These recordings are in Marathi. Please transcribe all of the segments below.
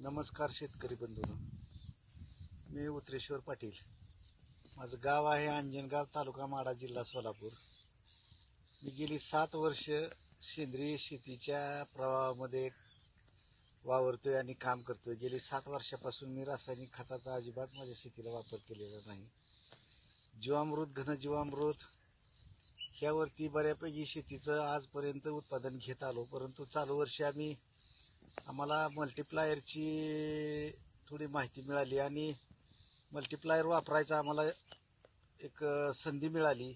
नमस्कार शेतकरी बंधूंनो. मी उत्रेश्वर पाटील. माझं गाव आहे अंजनगाव तालुका माडा जिल्हा सोलापूर. मी गेली सात वर्ष सेंद्रिय शेतीच्या प्रवाहामध्ये वावरतोय आणि काम करतोय. गेली सात वर्षापासून मी रासायनिक खताचा अजिबात माझ्या शेतीला वापर केलेला नाही. जीवामृत घनजीवामृत ह्यावरती बऱ्यापैकी शेतीचं आजपर्यंत उत्पादन घेत आलो. परंतु चालू वर्षी आम्ही आम्हाला मल्टीप्लायरची थोडी माहिती मिळाली आणि मल्टीप्लायर वापरायचा आम्हाला एक संधी मिळाली.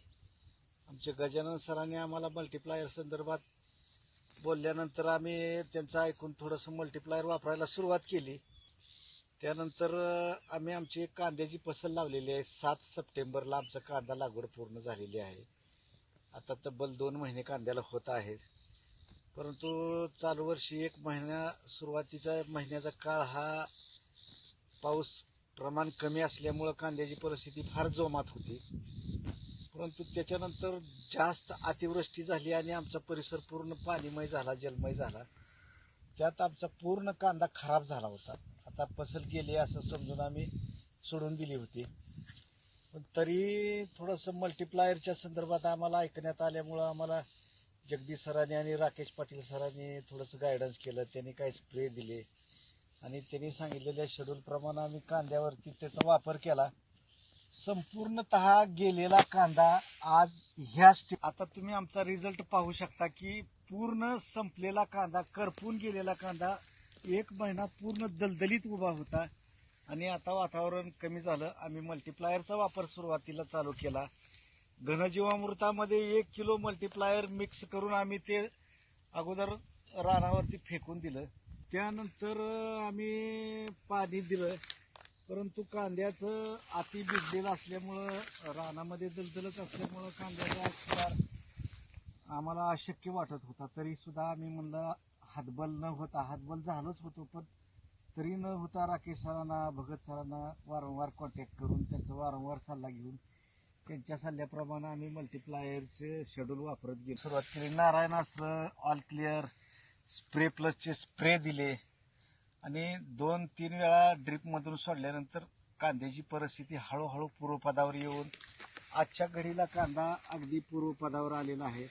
आमच्या गजानन सरांनी आम्हाला मल्टिप्लायर संदर्भात बोलल्यानंतर आम्ही त्यांचं ऐकून थोडंसं मल्टिप्लायर वापरायला सुरुवात केली. त्यानंतर आम्ही आमची एक कांद्याची फसल लावलेली आहे. सात सप्टेंबरला आमचा कांदा लागवड पूर्ण झालेली आहे. आता तब्बल दोन महिने कांद्याला होत आहेत. परंतु चालू वर्षी एक महिन्या सुरुवातीचा महिन्याचा काळ हा पाऊस प्रमाण कमी असल्यामुळं कांद्याची परिस्थिती फार जोमात होती. परंतु त्याच्यानंतर जास्त अतिवृष्टी झाली आणि आमचा परिसर पूर्ण पाणीमय झाला जलमय झाला. त्यात आमचा पूर्ण कांदा खराब झाला होता. आता फसल गेली असं समजून आम्ही सोडून दिली होती. पण तरी थोडंसं मल्टिप्लायरच्या संदर्भात आम्हाला ऐकण्यात आल्यामुळं आम्हाला जगदीश सरांनी आणि राकेश पाटील सरांनी थोडंसं गायडन्स केलं. त्यांनी काही स्प्रे दिले. आणि त्यांनी सांगितलेल्या शेड्यूलप्रमाणे आम्ही कांद्यावरती त्याचा वापर केला. संपूर्णत गेलेला कांदा आज ह्या स्टे आता तुम्ही आमचा रिझल्ट पाहू शकता की पूर्ण संपलेला कांदा करपून गेलेला कांदा एक महिना पूर्ण दलदलीत उभा होता. आणि आता वातावरण कमी झालं. आम्ही मल्टीप्लायरचा वापर सुरुवातीला चालू केला. घनजीवामृतामध्ये एक किलो मल्टीप्लायर मिक्स करून आम्ही ते अगोदर रानावरती फेकून दिलं. त्यानंतर आम्ही पाणी दिलं. परंतु कांद्याचं अति भिजलेलं असल्यामुळं रानामध्ये दलदलच असल्यामुळं कांद्याचा सुधार आम्हाला अशक्य वाटत होता. तरी सुद्धा आम्ही म्हणलं हातबल न होता हातबल झालोच होतो पण तरी न होता राकेश सरांना भगत सरांना वारंवार कॉन्टॅक्ट करून त्यांचा वारंवार सल्ला घेऊन त्यांच्या सल्ल्याप्रमाणे आम्ही मल्टीप्लायरचे शेड्यूल वापरत गेलो. सुरुवात केली. नारायणास्त्र ऑल क्लिअर स्प्रे प्लसचे स्प्रे दिले. आणि दोन तीन वेळा ड्रीपमधून सोडल्यानंतर कांद्याची परिस्थिती हळूहळू पूर्वपदावर येऊन आजच्या घडीला कांदा अगदी पूर्वपदावर आलेला आहे.